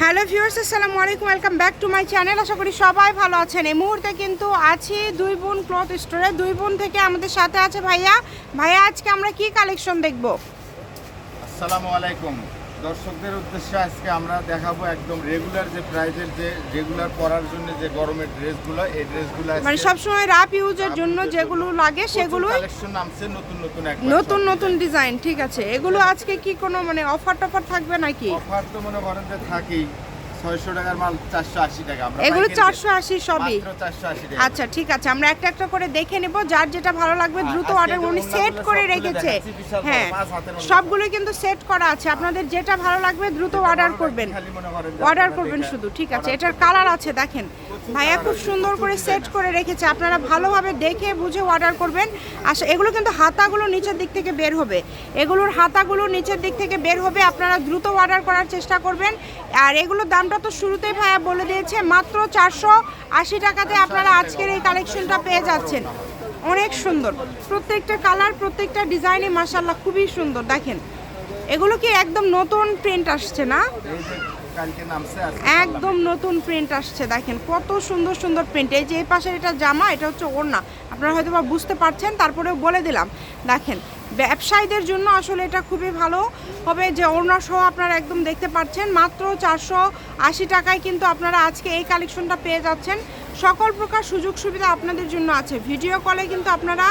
Hello viewers, আসসালামু আলাইকুম, welcome back to my channel. আশা করি সবাই ভালো আছেন। এই মুহূর্তে কিন্তু আছি দুই বোন ক্লথ স্টোরে। দুই বোন থেকে আমাদের সাথে আছে ভাইয়া। ভাইয়া, আজকে আমরা কি কালেকশন দেখব? আসসালামু আলাইকুম। দর্শকদের উদ্দেশ্যে আজকে আমরা দেখাবো একদম রেগুলার যে প্রাইজের যে রেগুলার পরার জন্য যে গরমের ড্রেসগুলো এই ড্রেসগুলো মানে সব সময় রাপ ইউজের জন্য যেগুলো লাগে সেগুলো কালেকশন নামছে নতুন নতুন এক নতুন নতুন ডিজাইন ঠিক আছে। এগুলো আজকে কি কোনো মানে অফার টফার থাকবে নাকি? অফার তো মনে করেন যে থাকেই। ছয়শো টাকার মাল চারশো আশি টাকা। আমরা এগুলো চারশো আশি সবই। মাত্র টাকা। আচ্ছা ঠিক আছে। আমরা একটা একটা করে দেখে নেব। যার যেটা ভালো লাগবে হ্যাঁ, দ্রুত অর্ডার উনি সেট করে রেখেছে। হ্যাঁ সবগুলোই কিন্তু সেট করা আছে। আপনাদের যেটা ভালো লাগবে দ্রুত অর্ডার করবেন। অর্ডার করবেন শুধু ঠিক আছে। এটার কালার আছে দেখেন। ভাইয়া খুব সুন্দর করে সেট করে রেখেছে। আপনারা ভালোভাবে দেখে বুঝে অর্ডার করবেন। আচ্ছা এগুলো কিন্তু হাতাগুলো নিচের দিক থেকে বের হবে। এগুলোর হাতাগুলো নিচের দিক থেকে বের হবে। আপনারা দ্রুত অর্ডার করার চেষ্টা করবেন। আর এগুলোর দামটা তো শুরুতেই ভাইয়া বলে দিয়েছে, মাত্র চারশো আশি টাকাতে আপনারা আজকের এই কালেকশনটা পেয়ে যাচ্ছেন। অনেক সুন্দর। প্রত্যেকটা কালার প্রত্যেকটা ডিজাইনই মাসাল্লাহ খুবই সুন্দর। দেখেন, এগুলো কি একদম নতুন প্রিন্ট আসছে না? কালকে নামছে একদম নতুন প্রিন্ট আসছে, দেখেন, কত সুন্দর সুন্দর প্রিন্ট এই যে এই পাশের এটা জামা, এটা হচ্ছে ওড়না। আপনারা হয়তো বা বুঝতে পারছেন, তারপরেও বলে দিলাম। দেখেন, ব্যবসায়ীদের জন্য আসলে এটা খুবই ভালো। হবে যে ওড়না সহ আপনারা একদম দেখতে পাচ্ছেন, মাত্র চারশো আশি টাকায় কিন্তু আপনারা আজকে এই কালেকশনটা পেয়ে যাচ্ছেন। সকল প্রকার সুযোগ সুবিধা আপনাদের জন্য আছে। ভিডিও কলে কিন্তু আপনারা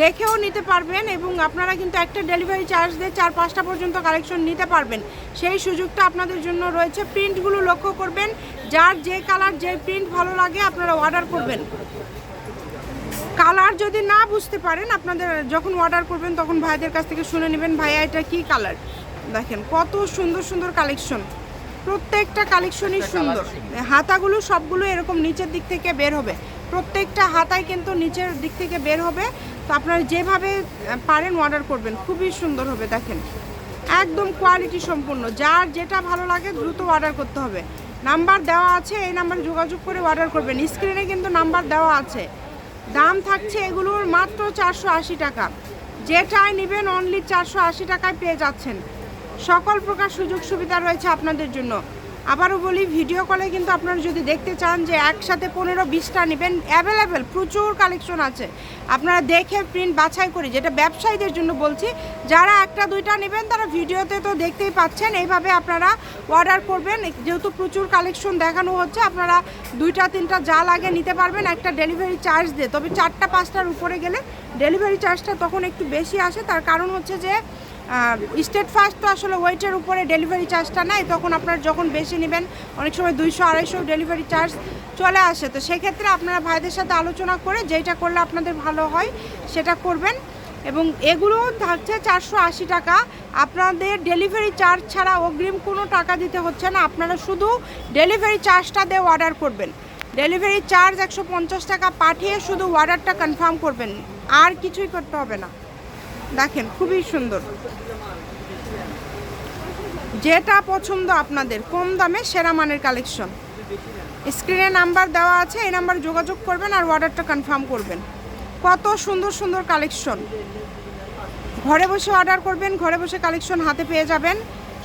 দেখেও নিতে পারবেন এবং আপনারা কিন্তু একটা ডেলিভারি চার্জ দিয়ে চার, পাঁচটা পর্যন্ত কালেকশন নিতে পারবেন। সেই সুযোগটা আপনাদের জন্য রয়েছে। প্রিন্টগুলো লক্ষ্য করবেন। যার যে কালার, যে প্রিন্ট ভালো লাগে আপনারা অর্ডার করবেন। কালার যদি না বুঝতে পারেন, আপনাদের যখন অর্ডার করবেন তখন ভাইদের কাছ থেকে শুনে নেবেন, ভাইয়া, এটা কি কালার? দেখেন, কত সুন্দর সুন্দর কালেকশন। প্রত্যেকটা কালেকশনই সুন্দর। হাতাগুলো সবগুলো এরকম নিচের দিক থেকে বের হবে। প্রত্যেকটা হাতায় কিন্তু নিচের দিক থেকে বের হবে। তো আপনারা যেভাবে পারেন অর্ডার করবেন। খুবই সুন্দর হবে দেখেন। একদম কোয়ালিটি সম্পূর্ণ। যার যেটা ভালো লাগে দ্রুত অর্ডার করতে হবে। নাম্বার দেওয়া আছে এই নাম্বারে যোগাযোগ করে অর্ডার করবেন। স্ক্রিনে কিন্তু নাম্বার দেওয়া আছে। দাম থাকছে এগুলোর মাত্র চারশো আশি টাকা। যেটাই নেবেন অনলি চারশো আশি টাকায় পেয়ে যাচ্ছেন। সকল প্রকার সুযোগ সুবিধা রয়েছে আপনাদের জন্য। আবারও বলি ভিডিও কলে কিন্তু আপনারা যদি দেখতে চান যে একসাথে পনেরো বিশটা নেবেন অ্যাভেলেবেল প্রচুর কালেকশন আছে। আপনারা দেখে প্রিন্ট বাছাই করে, যেটা ব্যবসায়ীদের জন্য বলছি, যারা একটা, দুইটা নেবেন, তারা ভিডিওতে তো দেখতেই পাচ্ছেন, এইভাবে আপনারা অর্ডার করবেন। যেহেতু প্রচুর কালেকশন দেখানো হচ্ছে, আপনারা দুইটা, তিনটা যা লাগে নিতে পারবেন, একটা ডেলিভারি চার্জ দিয়ে। তবে চারটা, পাঁচটার উপরে গেলে ডেলিভারি চার্জটা তখন একটু বেশি আসে। তার কারণ হচ্ছে যে স্টেট ফার্স্ট তো আসলে ওয়েটের উপরে ডেলিভারি চার্জটা নেয়, তখন আপনারা যখন বেশি নেবেন, অনেক সময় দুইশো, আড়াইশো ডেলিভারি চার্জ চলে আসে। তো সেক্ষেত্রে আপনারা ভাইদের সাথে আলোচনা করে যেটা করলে আপনাদের ভালো হয় সেটা করবেন। এবং এগুলো থাকছে চারশো আশি টাকা। আপনাদের ডেলিভারি চার্জ ছাড়া অগ্রিম কোনো টাকা দিতে হচ্ছে না। আপনারা শুধু ডেলিভারি চার্জটা দিয়ে অর্ডার করবেন। ডেলিভারি চার্জ একশো পঞ্চাশ টাকা পাঠিয়ে শুধু অর্ডারটা কনফার্ম করবেন। আর কিছুই করতে হবে না। দেখেন, খুবই সুন্দর। যেটা পছন্দ আপনাদের, কম দামে সেরা মানের কালেকশন। স্ক্রিনে নাম্বার দেওয়া আছে, এই নাম্বার যোগাযোগ করবেন আর অর্ডারটা কনফার্ম করবেন। কত সুন্দর সুন্দর কালেকশন। ঘরে বসে অর্ডার করবেন, ঘরে বসে কালেকশন হাতে পেয়ে যাবেন।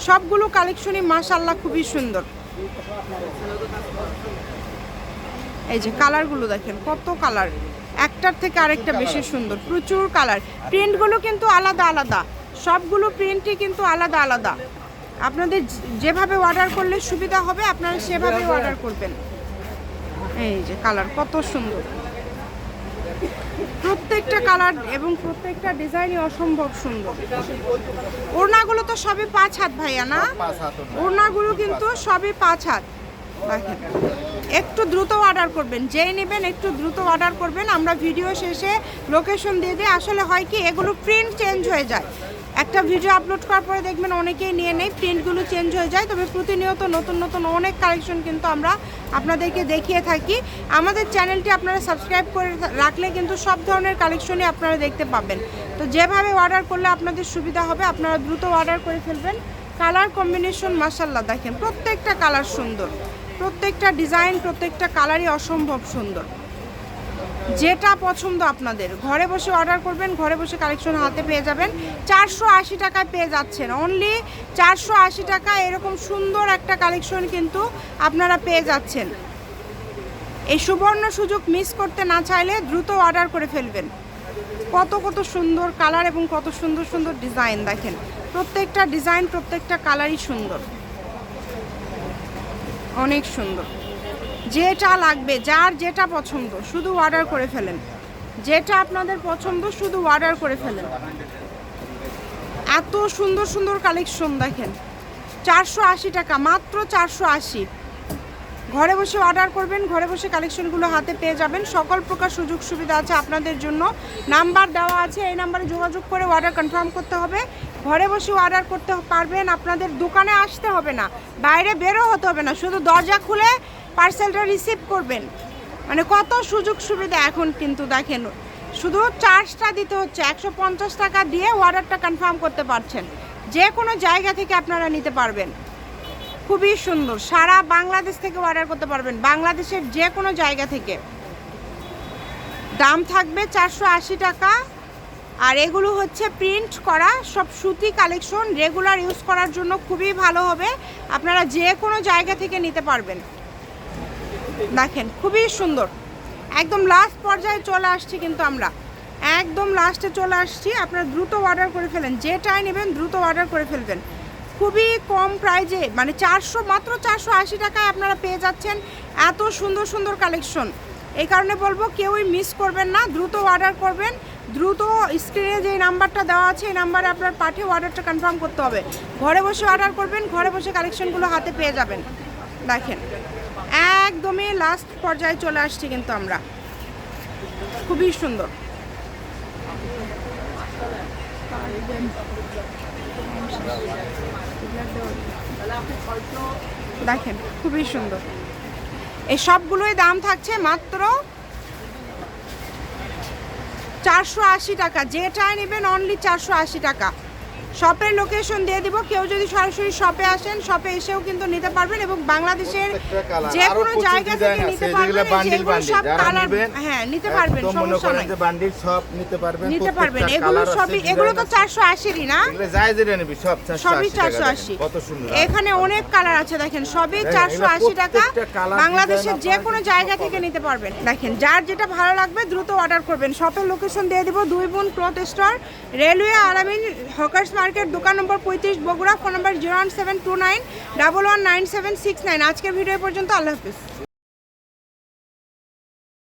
সবগুলো কালেকশনই মাশাল্লাহ খুবই সুন্দর। এই যে কালারগুলো দেখেন, কত কালার। একটার থেকে আরেকটা বেশি সুন্দর প্রচুর কালার প্রিন্টগুলো কিন্তু আলাদা আলাদা সবগুলো প্রিন্টই কিন্তু আলাদা আলাদা। আপনাদের যেভাবে অর্ডার করলে সুবিধা হবে আপনারা সেভাবে অর্ডার করবেন। এই যে কালার কত সুন্দর। প্রত্যেকটা কালার এবং প্রত্যেকটা ডিজাইনই অসম্ভব সুন্দর। ওড়নাগুলো তো সবই পাঁচ হাত ভাইয়া না। ওড়নাগুলো কিন্তু সবই পাঁচ হাত। দেখেন একটু দ্রুত অর্ডার করবেন। যেই নেবেন একটু দ্রুত অর্ডার করবেন। আমরা ভিডিও শেষে লোকেশন দিয়ে দিই। আসলে হয় কি, এগুলো প্রিন্ট চেঞ্জ হয়ে যায়। একটা ভিডিও আপলোড করার পরে দেখবেন অনেকেই নিয়ে নেই। প্রিন্টগুলো চেঞ্জ হয়ে যায়। তবে প্রতিনিয়ত নতুন নতুন অনেক কালেকশন কিন্তু আমরা আপনাদেরকে দেখিয়ে থাকি। আমাদের চ্যানেলটি আপনারা সাবস্ক্রাইব করে রাখলে কিন্তু সব ধরনের কালেকশনই আপনারা দেখতে পাবেন। তো যেভাবে অর্ডার করলে আপনাদের সুবিধা হবে, আপনারা দ্রুত অর্ডার করে ফেলবেন। কালার কম্বিনেশন মাসাল্লাহ দেখেন, প্রত্যেকটা কালার সুন্দর। প্রত্যেকটা ডিজাইন, প্রত্যেকটা কালারই অসম্ভব সুন্দর। যেটা পছন্দ আপনাদের। ঘরে বসে অর্ডার করবেন, ঘরে বসে কালেকশন হাতে পেয়ে যাবেন। চারশো আশি টাকায় পেয়ে যাচ্ছেন। অনলি চারশো আশি টাকা এরকম সুন্দর একটা কালেকশন কিন্তু আপনারা পেয়ে যাচ্ছেন। এই সুবর্ণ সুযোগ মিস করতে না চাইলে দ্রুত অর্ডার করে ফেলবেন। কত কত সুন্দর কালার এবং কত সুন্দর সুন্দর ডিজাইন দেখেন। প্রত্যেকটা ডিজাইন প্রত্যেকটা কালারই সুন্দর। অনেক সুন্দর। যেটা লাগবে, যার যেটা পছন্দ, শুধু অর্ডার করে ফেলেন। যেটা আপনাদের পছন্দ, শুধু অর্ডার করে ফেলেন। এত সুন্দর সুন্দর কালেকশন দেখেন। চারশো আশি টাকা, মাত্র চারশো আশি। ঘরে বসে অর্ডার করবেন, ঘরে বসে কালেকশনগুলো হাতে পেয়ে যাবেন। সকল প্রকার সুযোগ সুবিধা আছে আপনাদের জন্য। নাম্বার দেওয়া আছে, এই নাম্বারে যোগাযোগ করে অর্ডার কনফার্ম করতে হবে। ঘরে বসে অর্ডার করতে পারবেন, আপনাদের দোকানে আসতে হবে না, বাইরে বেরো হতে হবে না, শুধু দরজা খুলে পার্সেলটা রিসিভ করবেন। মানে কত সুযোগ সুবিধা এখন কিন্তু দেখেন, শুধু চার্জটা দিতে হচ্ছে, একশো পঞ্চাশ টাকা দিয়ে অর্ডারটা কনফার্ম করতে পারছেন যে কোনো জায়গা থেকে আপনারা নিতে পারবেন। খুবই সুন্দর, সারা বাংলাদেশ থেকে অর্ডার করতে পারবেন, বাংলাদেশের যে কোনো জায়গা থেকে। দাম থাকবে চারশো আশি টাকা আর এগুলো হচ্ছে প্রিন্ট করা, সব সুতি কালেকশন রেগুলার ইউজ করার জন্য খুবই ভালো হবে। আপনারা যে কোনো জায়গা থেকে নিতে পারবেন। দেখেন, খুবই সুন্দর। একদম লাস্ট পর্যায়ে চলে আসছি কিন্তু আমরা। একদম লাস্টে চলে আসছি। আপনারা দ্রুত অর্ডার করে ফেলেন। যেটাই নেবেন, দ্রুত অর্ডার করে ফেলবেন। খুবই কম প্রাইজে মানে চারশো, মাত্র চারশো আশি টাকায় আপনারা পেয়ে যাচ্ছেন এত সুন্দর সুন্দর কালেকশন এই কারণে বলব, কেউই মিস করবেন না। দ্রুত অর্ডার করবেন। দ্রুত স্ক্রিনে যে নাম্বারটা দেওয়া আছে, এই নাম্বারে আপনার পাঠিয়ে অর্ডারটা কনফার্ম করতে হবে। ঘরে বসে অর্ডার করবেন, ঘরে বসে কালেকশনগুলো হাতে পেয়ে যাবেন। দেখেন, একদমই লাস্ট পর্যায়ে চলে আসছি কিন্তু আমরা। খুবই সুন্দর। দেখেন, খুবই সুন্দর। এই সবগুলোই দাম থাকছে মাত্র চারশো আশি টাকা। যেটা নেবেন অনলি চারশো আশি টাকা। শপের লোকেশন দিয়ে দিব। কেউ যদি সরাসরি শপে আসেন শপে এসেও কিন্তু নিতে পারবেন এবং বাংলাদেশের যে কোনো জায়গা থেকে নিতে পারবেন যেগুলো সব কালার হ্যাঁ নিতে পারবেন সমস্যা নাই। বান্ডিল সব নিতে পারবেন নিতে পারবেন। এগুলো সবই এগুলো তো design আছে। চারশো আশিরই না? এগুলো যাই যেটা নিবি সব চারশো সবই আশি চারশো টাকা আশি। দেখেন, কত সুন্দর এখানে অনেক কালার আছে দেখেন সবই দেখেন, চারশো এগুলো আশি টাকা। বাংলাদেশের যে কোনো জায়গা থেকে নিতে পারবেন। দেখেন যার যেটা ভালো লাগবে দ্রুত অর্ডার করবেন। শপের লোকেশন দিয়ে দিব দুই বোন ক্লথ স্টোর রেলওয়ে আরামিন হকার্স মার্কেট, দোকান নম্বর পঁয়ত্রিশ Bogura, phone number zero one seven two nine, double one nine seven six nine. আজকের ভিডিও পর্যন্ত, আল্লাহ হাফিজ।